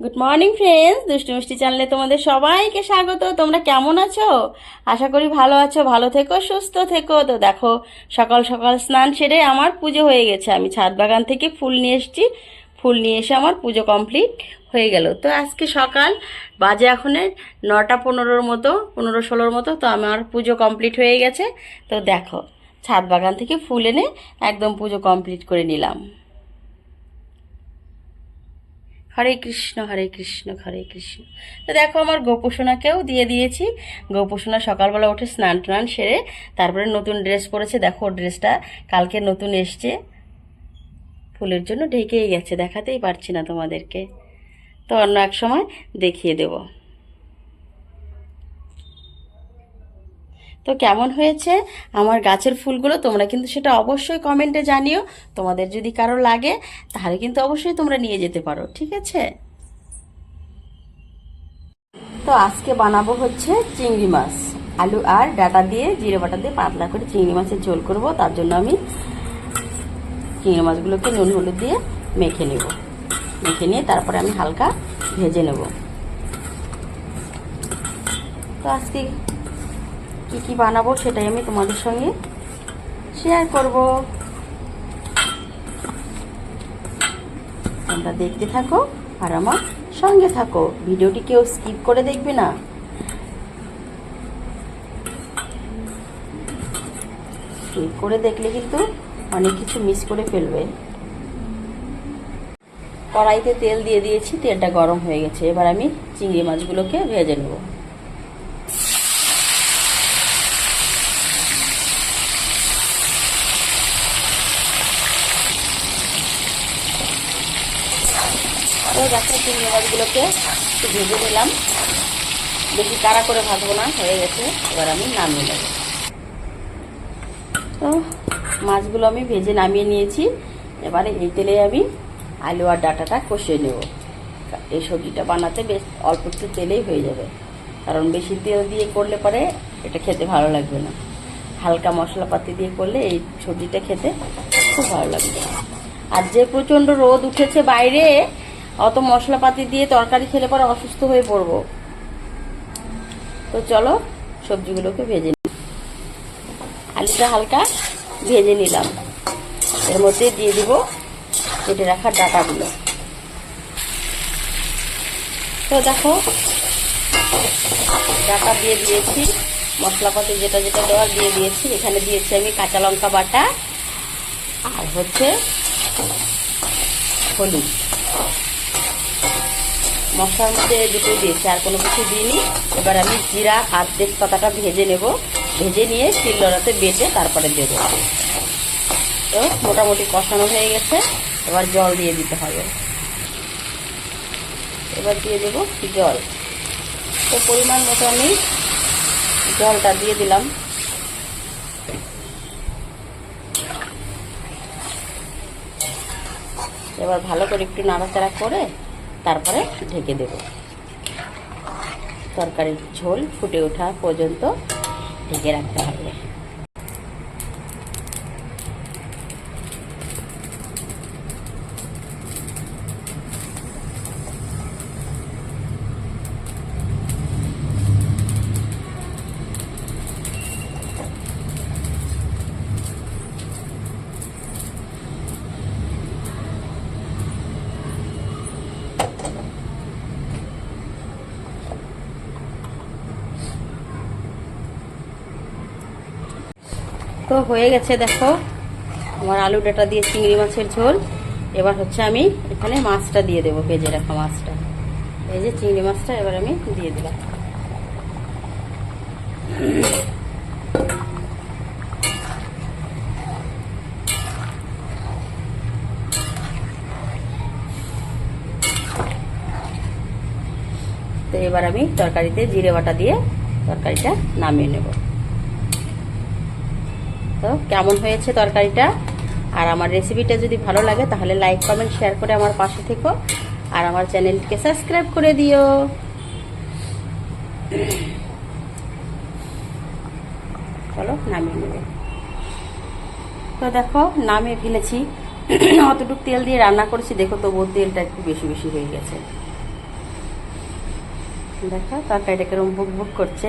Good morning friends দুষ্টু মিষ্টি চ্যানেলে তোমাদের সবাইকে স্বাগত। তোমরা কেমন আছো? আশা করি ভালো আছো, ভালো থেকো, সুস্থ থেকো। তো দেখো, সকাল সকাল স্নান সেরে আমার পুজো হয়ে গেছে। আমি ছাদ বাগান থেকে ফুল নিয়ে এসেছি। ফুল নিয়ে এসে আমার পুজো কমপ্লিট হয়ে গেল। তো আজকে সকাল, বাজে এখন নটা পনেরোর মতো, পনেরো ষোলোর মতো, তো আমার পুজো কমপ্লিট হয়ে গেছে। তো দেখো, ছাদ বাগান থেকে ফুল এনে একদম পুজো কমপ্লিট করে নিলাম। হরে কৃষ্ণ হরে কৃষ্ণ হরে কৃষ্ণ। তো দেখো আমার গোপোষণাকেও দিয়ে দিয়েছি। গোপোষণা সকালবেলা উঠে স্নান টান সেরে তারপরে নতুন ড্রেস পরেছে। দেখো ড্রেসটা কালকে নতুন এসছে। ফুলের জন্য ঢেকেই গেছে, দেখাতেই পারছি না তোমাদেরকে। তো অন্য এক সময় দেখিয়ে দেব। তো কেমন হয়েছে? আমার গাছের ফুলগুলো তোমরা কিন্তু সেটা অবশ্যই কমেন্টে জানিও। তোমাদের যদি কারও লাগে, তাহলে কিন্তু অবশ্যই তোমরা নিয়ে যেতে পারো, ঠিক আছে? তো আজকে বানাবো হচ্ছে চিংড়ি মাছ। আলু আর ডাটা দিয়ে, জিরে বাটা দিয়ে পাতলা করে চিংড়ি মাছের ঝোল করব। তার জন্য আমি চিংড়ি মাছগুলোকে নুন, হলুদ দিয়ে মেখে নেব। মেখে নিয়ে তারপরে আমি হালকা ভেজে নেব। তো আজকে কি কি বানাবো সেটাই আমি তোমাদের সঙ্গে শেয়ার করব। তোমরা দেখতে থাকো আর আমার সঙ্গে থাকো। ভিডিওটি কেউ স্কিপ করে দেখবে না। স্কিপ করে দেখলে কিন্তু অনেক কিছু মিস করে ফেলবে। কড়াইতে তেল দিয়ে দিয়েছি, তেলটা গরম হয়ে গেছে। এবার আমি চিংড়ি মাছগুলোকে ভেজে নেব। তো দেখো চিংড়ি মাছগুলোকে একটু ভেজে নিলাম। বেশি কাড়া করে ভাজবো না, হয়ে গেছে। এবার আমি নামিয়ে নেব। তো, মাছগুলো আমি ভেজে নামিয়ে নিয়েছি। এবারে এই তেলে আমি আলু আর ডাটাটা কষিয়ে নেব। এই সবজিটা বানাতে বেশ অল্প একটু তেলেই হয়ে যাবে। কারণ বেশি তেল দিয়ে করলে পরে এটা খেতে ভালো লাগবে না। হালকা মশলাপাতি দিয়ে করলে এই সবজিটা খেতে খুব ভালো লাগবে। আর যে প্রচণ্ড রোদ উঠেছে বাইরে অত মশলাপাতি দিয়ে তরকারি খেলে পরে অসুস্থ হয়ে পড়ব। তো চলো, সবজিগুলোকে ভেজে নিই আলুটা হালকা ভেজে নিলাম। এর মধ্যে দিয়ে দিব কেটে রাখা ডাটাগুলো। তো দেখো, ডাটা দিয়ে দিয়েছি, মশলাপাতি যেটা যেটা দেওয়ার দিয়ে দিয়েছি। এখানে দিয়েছি আমি কাঁচা লঙ্কা বাটা আর হচ্ছে হলুদ। মশলার মধ্যে দুটো দিয়েছি, আর কোনো কিছু দিইনি। এবার আমি জিরা, আর তেজপাতাটা ভেজে নেব। ভেজে নিয়ে শিলনোড়াতে বেটে তারপরে দেবো। তো মোটামুটি কষানো হয়ে গেছে। এবার জল দিয়ে দিতে হবে। এবার দিয়ে দেব জল। তো পরিমাণ মতো আমি জলটা দিয়ে দিলাম। এবার ভালো করে একটু নাড়াচাড়া করে তারপরে ঢেকে দেব। তরকারির ঝোল ফুটে ওঠা পর্যন্ত ঢেকে রাখতে হবে। তো হয়ে গেছে, দেখো। আমার আলু ডাটা দিয়ে চিংড়ি মাছের ঝোল। এবার হচ্ছে আমি এখানে মাছটা দিয়ে দেবো, ভেজে রাখা মাছটা। এই যে চিংড়ি মাছটা এবার আমি দিয়ে দিলাম। তো এবার আমি তরকারিতে জিরে বাটা দিয়ে তরকারিটা নামিয়ে নেব। তো কেমন হয়েছে তরকারিটা? আর আমার রেসিপিটা যদি ভালো লাগে, তাহলে লাইক কমেন্ট শেয়ার করে আমার পাশে থেকো। আর আমার চ্যানেলকে সাবস্ক্রাইব করে দিও। চলো, নামিয়ে নেবে। তো দেখো, নামিয়ে ফেলেছি। অতটুকু তেল দিয়ে রান্না করেছি। দেখো, তবুও তেলটা একটু বেশি বেশি হয়ে গেছে। দেখো তরকারিটা কিরম বুক বুক করছে।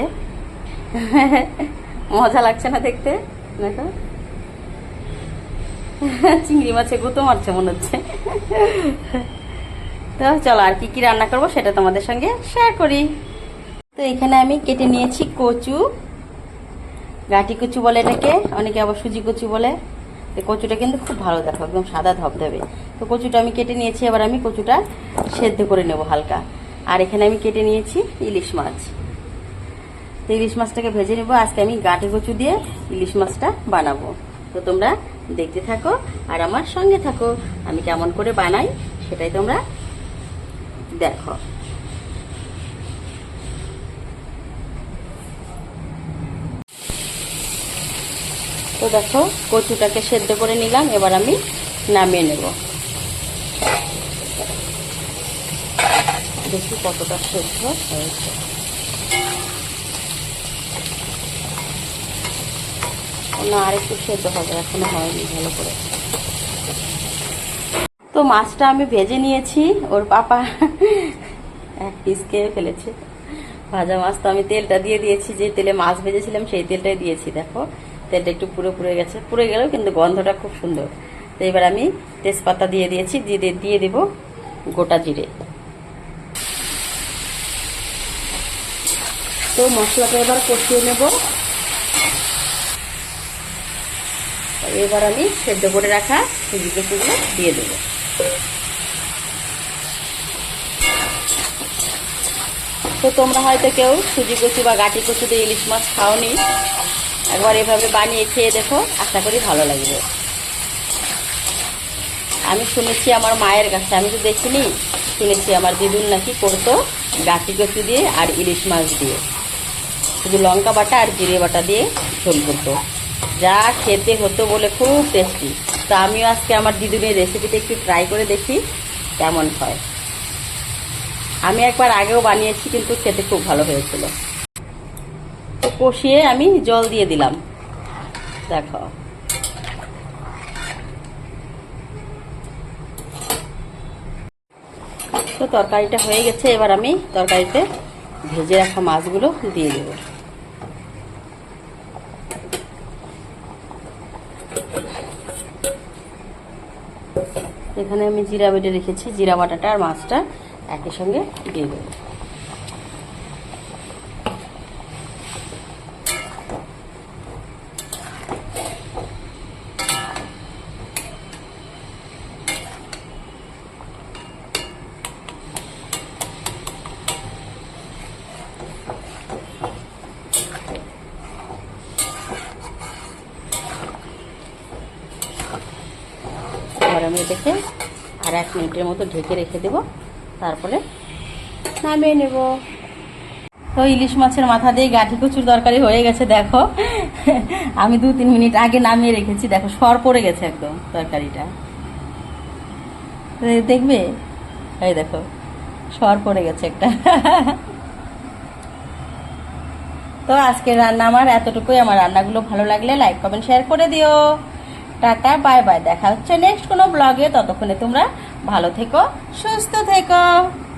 মজা লাগছে না দেখতে? দেখো। চিংড়ি মাছে গুঁতো মারছে মনে হচ্ছে। তো চলো আর কি কি রান্না করব সেটা তোমাদের সঙ্গে শেয়ার করি। তো এখানে আমি কেটে নিয়েছি কচু। গাটি কচু বলে এটাকে, অনেকে আবার সুজি কচু বলে। তো কচুটা কিন্তু খুব ভালো দেখো, একদম সাদা ধবধবে। তো কচুটা আমি কেটে নিয়েছি, এবার আমি কচুটা সেদ্ধ করে নেব হালকা। আর এখানে আমি কেটে নিয়েছি ইলিশ মাছ। তো ইলিশ মাছটাকে ভেজে নেব। আজকে আমি গাটি কচু দিয়ে ইলিশ মাছটা বানাবো। তো তোমরা দেখতে থাকো আর আমার সঙ্গে থাকো। আমি কেমন করে বানাই সেটাই তোমরা দেখো। তো দেখো, কচুটাকে সেদ্ধ করে নিলাম। এবার আমি নামিয়ে নেব। দেখি কতটা সেদ্ধ হয়েছে। না আরেকটু সেদ্ধ হবে, এখনও হয়নি ভালো করে। তো মাছটা আমি ভেজে নিয়েছি, ওর পাপা এক পিস খেয়ে ফেলেছে। ভাজা মাছ তো আমি তেলটা দিয়ে দিয়েছি, যে তেলে মাছ ভেজেছিলাম সেই তেলটাই দিয়েছি, দেখো। তেলটা একটু পুরো পুড়ে গেছে, পুড়ে গেলেও কিন্তু গন্ধটা খুব সুন্দর। তো এবার আমি তেজপাতা দিয়ে দিয়েছি, দিয়ে দিয়ে- দিয়ে দেব গোটা জিরে। তো মশলাটা এবার কষিয়ে নেব। এবার আমি সেদ্ধ করে রাখা সুজি কচুগুলো দিয়ে দেবো। তো তোমরা হয়তো কেউ সুজি কচু বা গাটি কচু দিয়ে ইলিশ মাছ খাওনি, একবার এভাবে বানিয়ে খেয়ে দেখো, আশা করি ভালো লাগবে। আমি শুনেছি আমার মায়ের কাছে, আমি তো দেখিনি, শুনেছি আমার দিদুন নাকি করতো গাটি কচু দিয়ে আর ইলিশ মাছ দিয়ে। শুধু লঙ্কা বাটা আর জিরে বাটা দিয়ে ঝোল করতো। যা খেতে হতো বলে খুব টেস্টি তো আমিও আজকে আমার দিদুনের রেসিপিটা একটু ট্রাই করে দেখি কেমন হয়। আমি একবার আগেও বানিয়েছি, কিন্তু খেতে খুব ভালো হয়েছিল। তো কষিয়ে আমি জল দিয়ে দিলাম। দেখো। তো তরকারিটা হয়ে গেছে, এবার আমি তরকারিতে ভেজে রাখা মাছগুলো দিয়ে দেবো। এখানে আমি জিরা বেটে রেখেছি জিরা বাটাটা আর মাছটা একই সঙ্গে দিয়ে দেবো এবার আমি এটাকে আর এক মিনিটের মতো ঢেকে রেখে দেব। তারপরে নামিয়ে নেব। তো ইলিশ মাছের মাথা দিয়ে গাঠি কচুর তরকারি হয়ে গেছে, দেখো। আমি দু তিন মিনিট আগে নামিয়ে রেখেছি, দেখো, সর পড়ে গেছে একদম তরকারিটা। দেখবে? এই দেখো, সর পড়ে গেছে একটা। তো আজকের রান্না আমার এতটুকুই। আমার রান্নাগুলো ভালো লাগলে লাইক, কমেন্ট, শেয়ার করে দিও। Tata bye bye. দেখা হচ্ছে নেক্সট কোনো ব্লগে ততক্ষণে তোমরা ভালো থেকো সুস্থ থেকো।